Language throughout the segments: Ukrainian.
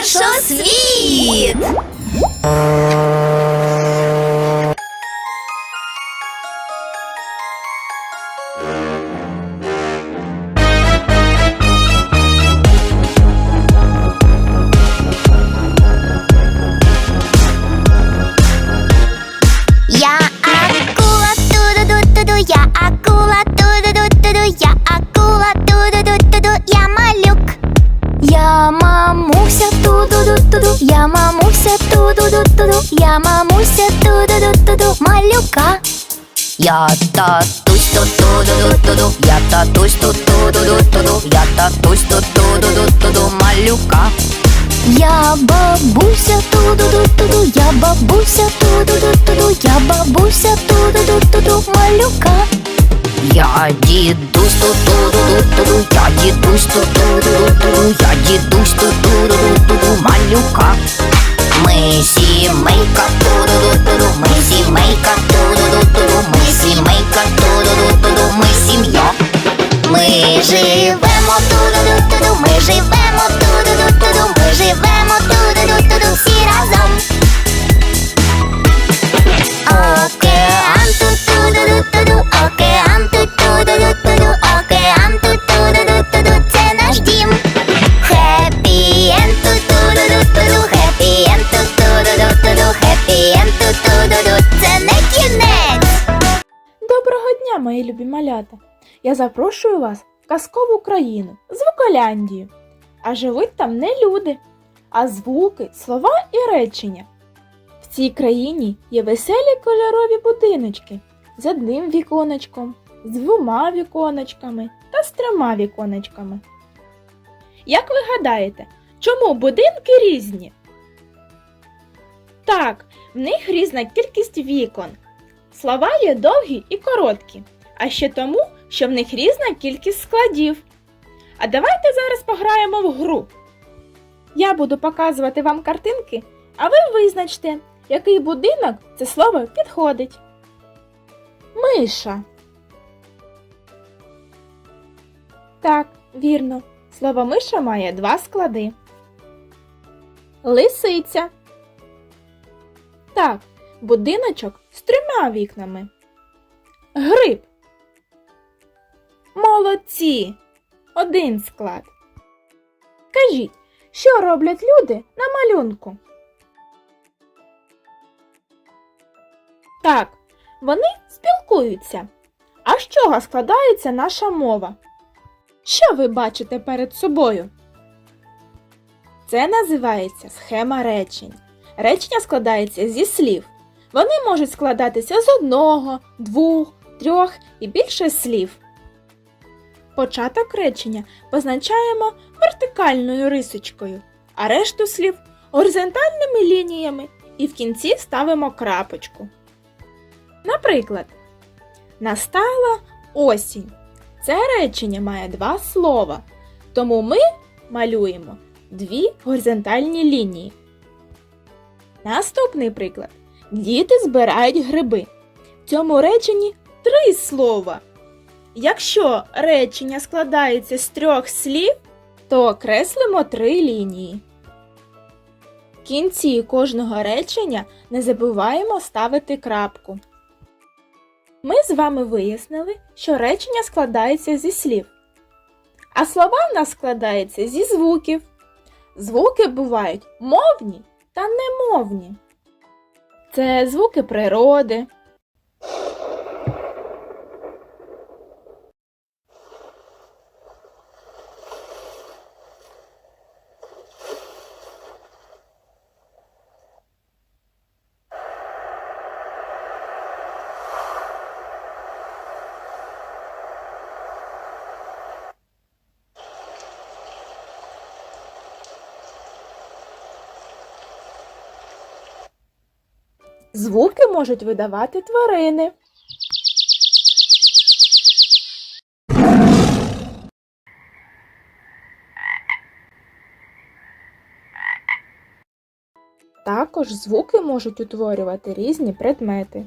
Першосвіт! Я я мамуся, ту-ду-ду-ду-ду, я мамуся, ту-ду-ду-ду-ду, малюка. Я татусь ту-ду-ду-ду-ду, я татусь ту-ду-ду-ду-ду, я татусь ту-ду-ду-ду-ду, малюка. Я бабуся, ту-ду-ду-ду-ду, я бабуся, ту-ду-ду-ду-ду, я бабуся, ту-ду-ду-ду-ду, малюка. Я дідусь тут ту-ду-ду-ду-ду, я дідусь тут ту-ду-ду-ду-ду, я дідусь тут ту-ду-ду-ду-ду, малюка. Ми сімейка ту-ду-ду-ду-ду, ми сімейка ту-ду-ду-ду-ду, ми сімейка ту-ду-ду-ду-ду, ми сім'я. Ми живемо ту-ду-ду-ду-ду, ми живемо ту-ду-ду-ду-ду, ми живемо ту-ду-ду-ду-ду, всі разом. Я запрошую вас в казкову країну, Звуколяндію. А живуть там не люди, а звуки, слова і речення. В цій країні є веселі кольорові будиночки з одним віконечком, з двома віконечками та з трьома віконечками. Як ви гадаєте, чому будинки різні? Так, в них різна кількість вікон. Слова є довгі і короткі, а ще тому, що в них різна кількість складів. А давайте зараз пограємо в гру. Я буду показувати вам картинки, а ви визначте, який будинок це слово підходить. Миша. Так, вірно. Слово миша має два склади. Лисиця. Так, будиночок з трьома вікнами. Гриб. Молодці. Один склад. Кажіть, що роблять люди на малюнку? Так, вони спілкуються. А з чого складається наша мова? Що ви бачите перед собою? Це називається схема речень. Речення складається зі слів. Вони можуть складатися з одного, двох, трьох і більше слів. Початок речення позначаємо вертикальною рисочкою, а решту слів горизонтальними лініями і в кінці ставимо крапочку. Наприклад, настала осінь. Це речення має два слова, тому ми малюємо дві горизонтальні лінії. Наступний приклад. Діти збирають гриби. В цьому реченні три слова. Якщо речення складається з трьох слів, то окреслимо три лінії. В кінці кожного речення не забуваємо ставити крапку. Ми з вами вияснили, що речення складається зі слів. А слова в нас складаються зі звуків. Звуки бувають мовні та немовні. Це звуки природи. Звуки можуть видавати тварини. Також звуки можуть утворювати різні предмети.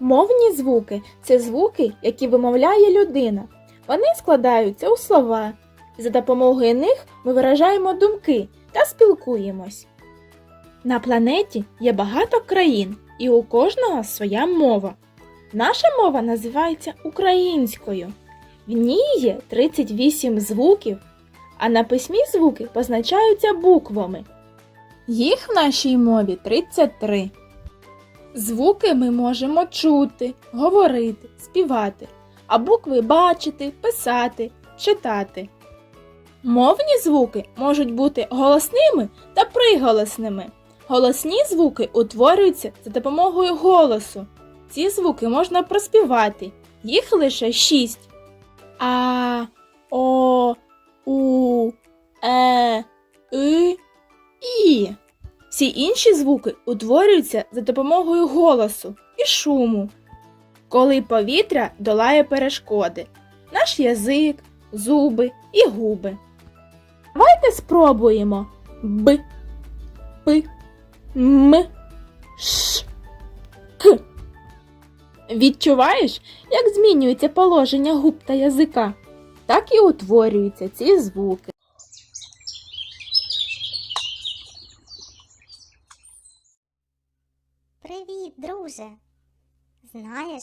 Мовні звуки це звуки, які вимовляє людина. Вони складаються у слова. За допомогою них ми виражаємо думки та спілкуємось. На планеті є багато країн, і у кожного своя мова. Наша мова називається українською. В ній є 38 звуків, а на письмі звуки позначаються буквами. Їх в нашій мові 33. Звуки ми можемо чути, говорити, співати, а букви бачити, писати, читати. Мовні звуки можуть бути голосними та приголосними. Голосні звуки утворюються за допомогою голосу. Ці звуки можна проспівати. Їх лише шість. А, О, У, Е, И, І. Всі інші звуки утворюються за допомогою голосу і шуму. Коли повітря долає перешкоди, наш язик, зуби і губи. Давайте спробуємо Б, П, М, Ш, К. Відчуваєш, як змінюється положення губ та язика? Так і утворюються ці звуки. Привіт, друже. Знаєш,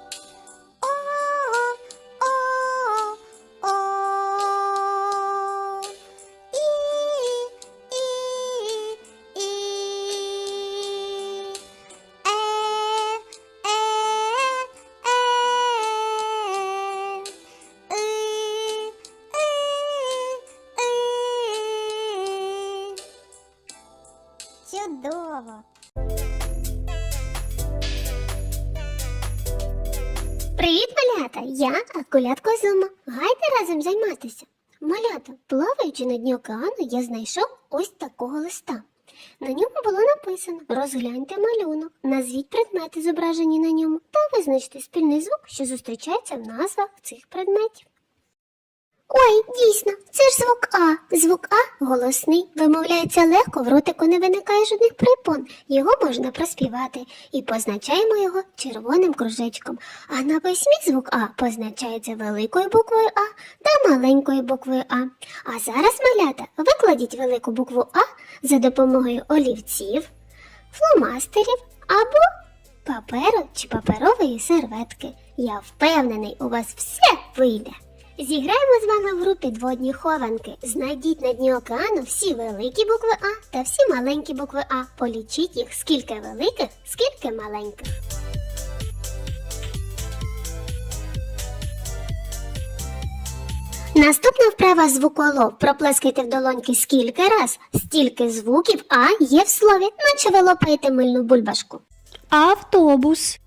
Малята! Я Акулятко Зума. Гайте разом займатися. Малята, плаваючи на дні океану, я знайшов ось такого листа. На ньому було написано Розгляньте малюнок, назвіть предмети, зображені на ньому, та визначте спільний звук, що зустрічається в назвах цих предметів. Ой, дійсно, це ж звук А. Звук А голосний, вимовляється легко, в ротику не виникає жодних припон. Його можна проспівати і позначаємо його червоним кружечком. А на письмі звук А позначається великою буквою А та маленькою буквою А. А зараз, малята, викладіть велику букву А за допомогою олівців, фломастерів або паперу чи паперової серветки. Я впевнений, у вас все вийде. Зіграємо з вами в групі дводні хованки. Знайдіть на дні океану всі великі букви А та всі маленькі букви А. Полічіть їх, скільки великих, скільки маленьких. Наступна вправа звуколов. Проплескайте в долоньки скільки раз, стільки звуків А є в слові, наче ви лопаєте мильну бульбашку. Автобус.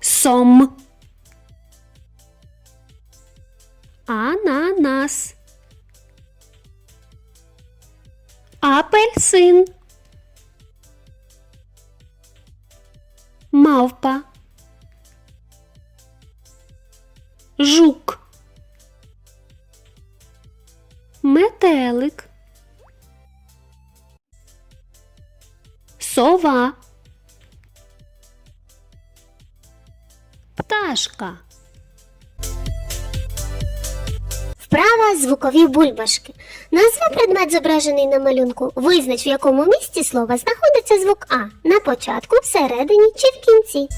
Сом. Ананас. Апельсин. Мавпа. Жук. Метелик. Сова. Пташка. Вправа звукові бульбашки. Назва предмет, зображений на малюнку. Визнач, в якому місці слова знаходиться звук А. На початку, всередині чи в кінці.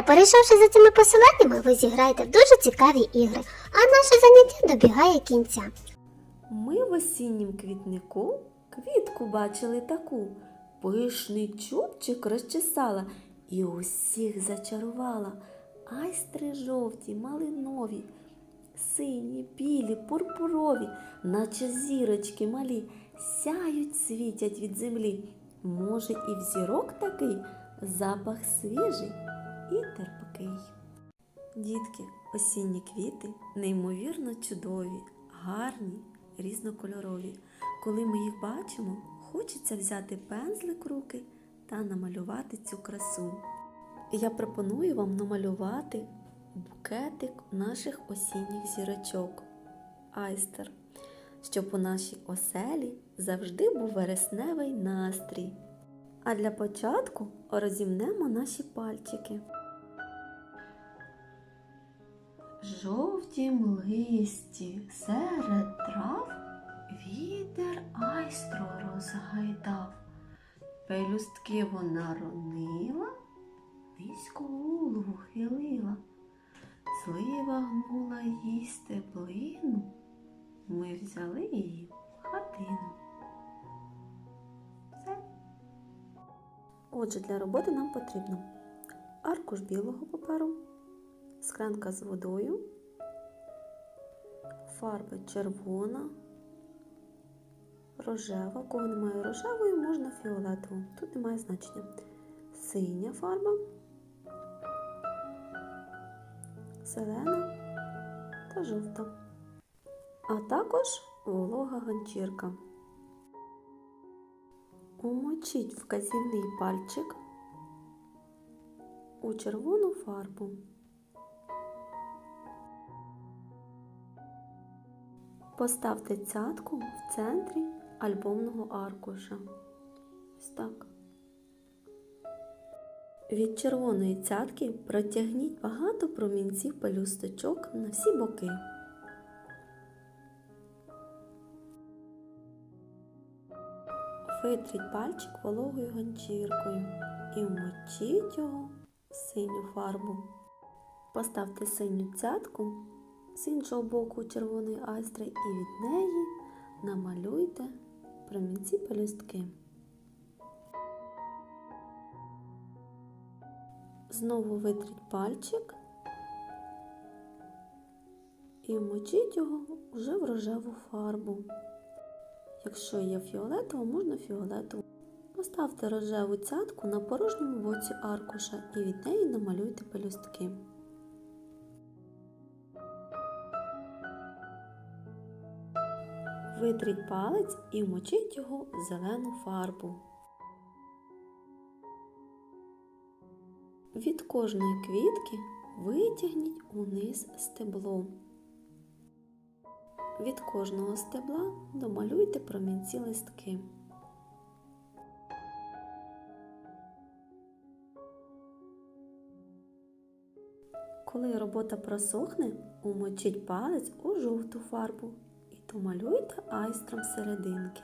Малята, перейшовши за цими посиланнями, ви зіграєте дуже цікаві ігри, а наше заняття добігає кінця. Ми в осіннім квітнику квітку бачили таку. Пишний чубчик розчесала і усіх зачарувала. Айстри жовті, малинові, сині, білі, пурпурові, наче зірочки малі, сяють, світять від землі. Може, і в зірок такий запах свіжий і терпкий. Дітки, осінні квіти неймовірно чудові, гарні, різнокольорові. Коли ми їх бачимо, хочеться взяти пензлик руки та намалювати цю красу. Я пропоную вам намалювати букетик наших осінніх зірочок Айстер, щоб у нашій оселі завжди був вересневий настрій. А для початку розімнемо наші пальчики. Жовтім листі серед трав вітер айстро розгайдав. Пелюстки вона ронила, низько голову хилила, слива гнула їй стеблину, ми взяли її в хатину. Все. Отже, для роботи нам потрібно аркуш білого паперу, склянка з водою, фарби червона, рожева. Кого немає рожевої, можна фіолетову. Тут немає значення. Синя фарба, зелена та жовта. А також волога ганчірка. Умочіть вказівний пальчик у червону фарбу. Поставте цятку в центрі альбомного аркуша. Ось так. Від червоної цятки протягніть багато промінців пелюсточок на всі боки. Витріть пальчик вологою ганчіркою і вмочіть його в синю фарбу. Поставте синю цятку з іншого боку червоної айстри і від неї намалюйте промінці пелюстки. Знову витріть пальчик і вмочіть його вже в рожеву фарбу. Якщо є фіолетово, можна фіолетову. Поставте рожеву цятку на порожньому боці аркуша і від неї намалюйте пелюстки. Витріть палець і вмочіть його в зелену фарбу. Від кожної квітки витягніть униз стебло. Від кожного стебла домалюйте промінці листки. Коли робота просохне, умочіть палець у жовту фарбу і домалюйте айстром серединки.